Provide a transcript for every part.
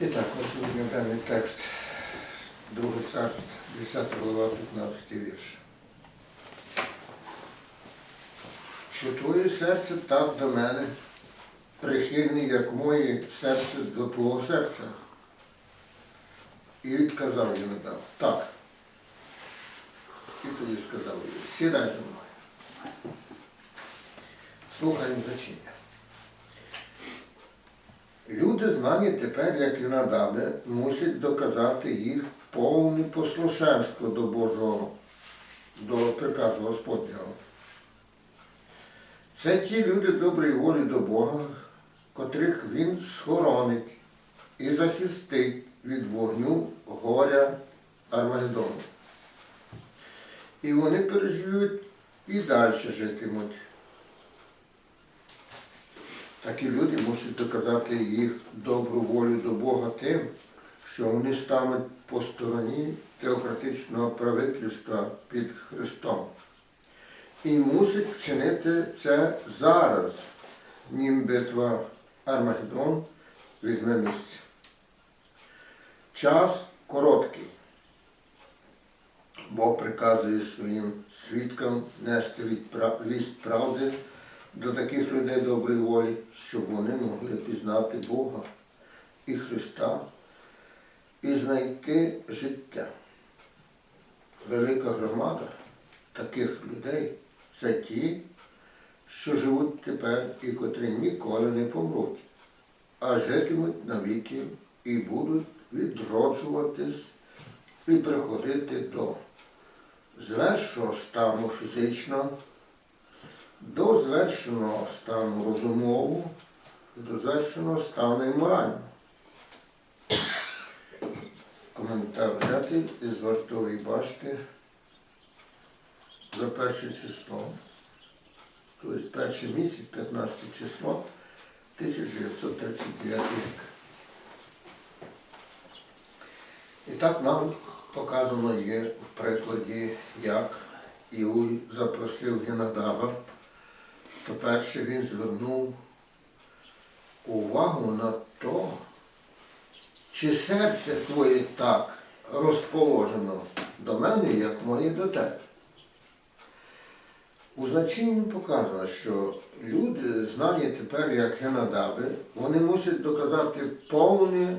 І так, на сьогодні даний текст, Друге царство, 10 глава, 15 вірш. Що твоє серце так до мене, прихильне, як моє серце до твого серця. І відказав йому дав. Так. І тоді сказав їй, сідай зі мною. Слухаємо значення. Люди, знані тепер, як юнадаби, мусять доказати їх повне послушенство до Божого, до приказу Господнього. Це ті люди доброї волі до Бога, котрих Він схоронить і захистить від вогню горя Армагеддону. І вони переживуть і далі житимуть. Такі люди мусять доказати їх добру волю до Бога тим, що вони стануть по стороні теократичного правительства під Христом. І мусять вчинити це зараз, нім битва Армагеддон візьме місце. Час короткий. Бог приказує своїм свідкам нести вість правди до таких людей доброї волі, щоб вони могли пізнати Бога і Христа і знайти життя. Велика громада таких людей це ті, що живуть тепер і котрі ніколи не помруть, а житимуть навіки і будуть відроджуватись і приходити до звершого стану фізичного до звершеного стану розумового і до звершеного стану морального. Коментар взяти із вартової башти за перше число. Тобто перший місяць, 15 число, 1939 рік. І так нам показано є в прикладі, як Іуй запросив Геннадаба. По-перше, він звернув увагу на то, чи серце твоє так розположено до мене, як моє до тебе. У значенні показано, що люди, знані тепер як Генадаби, вони мусять доказати повне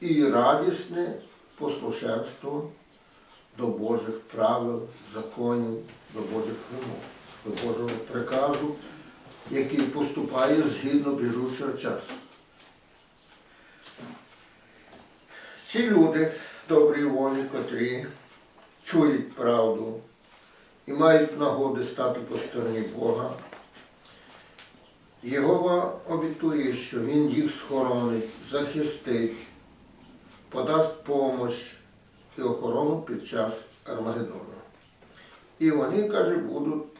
і радісне послушенство до Божих правил, законів, до Божих вимог, до Божого приказу, який поступає згідно біжучого часу. Ці люди добрій волі, котрі чують правду і мають нагоди стати по стороні Бога. Єгова обітує, що Він їх схоронить, захистить, подасть помощь і охорону під час Армагеддону. І вони, каже, будуть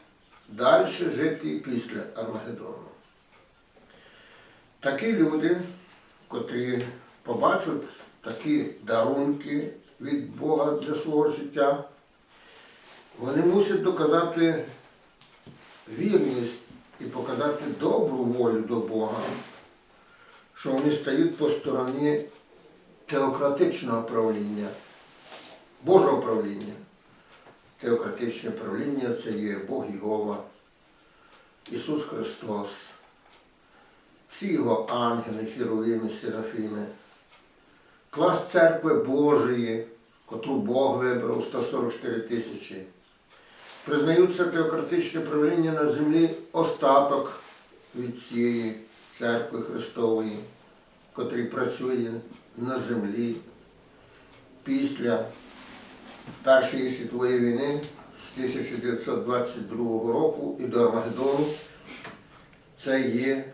далі жити після Армагеддону. Такі люди, котрі побачать такі дарунки від Бога для свого життя, вони мусять доказати вірність і показати добру волю до Бога, що вони стають по стороні теократичного правління, Божого правління. Теократичне правління це є Бог Єгова, Ісус Христос, всі його ангели, хіровими, серафіми, клас церкви Божої, котру Бог вибрав 144 тисячі. Признаються теократичне правління на землі остаток від цієї церкви Христової, котрий працює на землі після Першої світової війни з 1922 року і до Армагеддону. Це є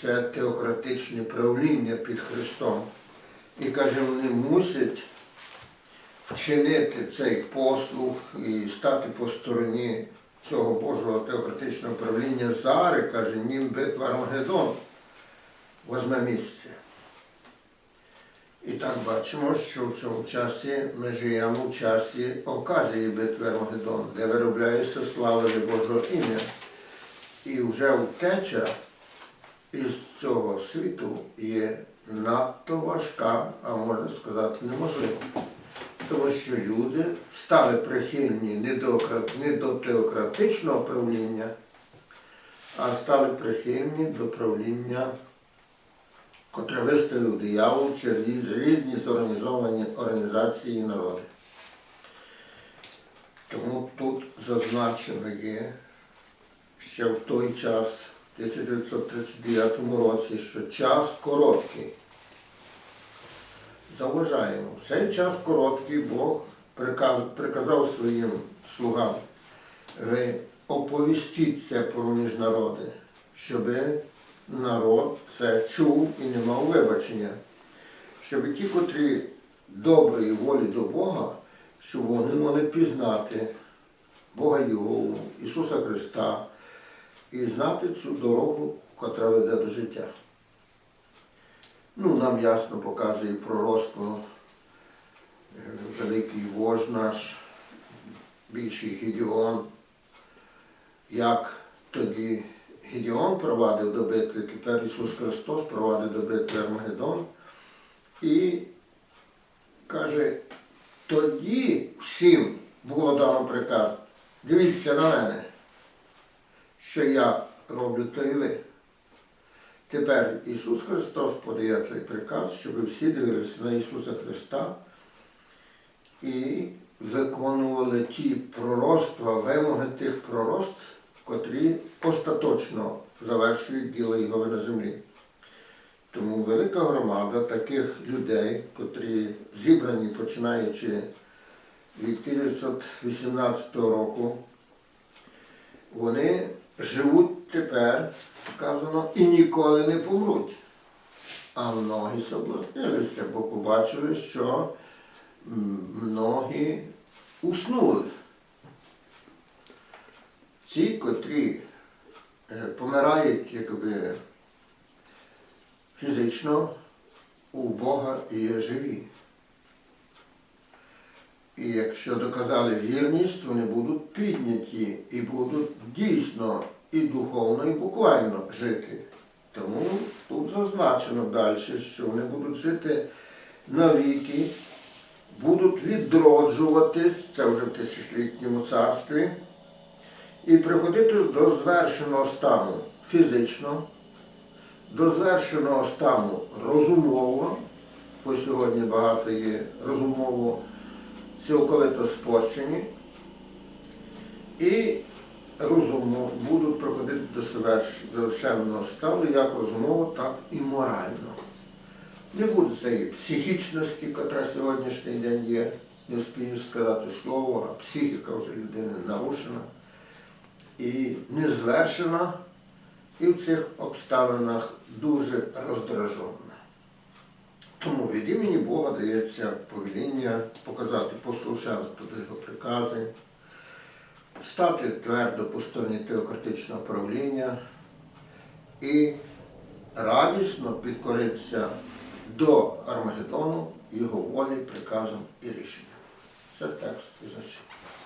це теократичне правління під Христом. І каже, вони мусять вчинити цей послуг і стати по стороні цього Божого теократичного правління зари, каже, нім битва Армагеддон возьме місце. І так бачимо, що в цьому часі ми живемо в часі оказії битви Армагеддон, де виробляється слава Божого ім'я. І вже втеча із цього світу є надто важка, а можна сказати, неможлива. Тому що люди стали прихильні не до, не до теократичного правління, а стали прихильні до правління, котре виставив диявол через різні зорганізовані організації і народи. Тому тут зазначено є ще в той час, в 1939 році, що час короткий. Заважаємо. Цей час короткий Бог приказав своїм слугам, ви оповістіть це про міжнароди, щоб народ це чув і не мав вибачення. Щоб ті, котрі доброї волі до Бога, щоб вони могли пізнати Бога Єгову, Ісуса Христа і знати цю дорогу, котра веде до життя. Ну, нам ясно показує пророцтво е, великий вождь наш, більший Гедіон, як тоді Гедіон провадив до битви, тепер Ісус Христос провадив до битви Армагеддон. І каже, тоді всім було дано приказ, дивіться на мене, що я роблю, то і ви. Тепер Ісус Христос подає цей приказ, щоб всі дивилися на Ісуса Христа і виконували ті пророцтва, вимоги тих пророцтв, котрі остаточно завершують діло Його на землі. Тому велика громада таких людей, котрі зібрані починаючи від 1918 року, вони живуть тепер, сказано, і ніколи не помруть. А многі соблазнилися, бо побачили, що многі уснули. Ці, котрі е, помирають якби фізично, у Бога і є живі. І якщо доказали вірність, вони будуть підняті і будуть дійсно і духовно, і буквально жити. Тому тут зазначено далі, що вони будуть жити навіки, будуть відроджуватись, це вже в тисячолітньому царстві, і приходити до звершеного стану фізично, до звершеного стану розумово, бо сьогодні багато є розумово цілковито спорчені, і розумно будуть проходити до завершенного стану як розумово, так і морально. Не буде цієї психічності, яка сьогоднішній день є, не вспієш сказати слово, а психіка вже людини нарушена і не звершена, і в цих обставинах дуже роздражена. Тому від імені Бога дається повеління показати послушанство до його прикази, стати твердо по стороні теократичного правління і радісно підкоритися до Армагеддону, його волі, приказам і рішенням. Це текст із зачитання.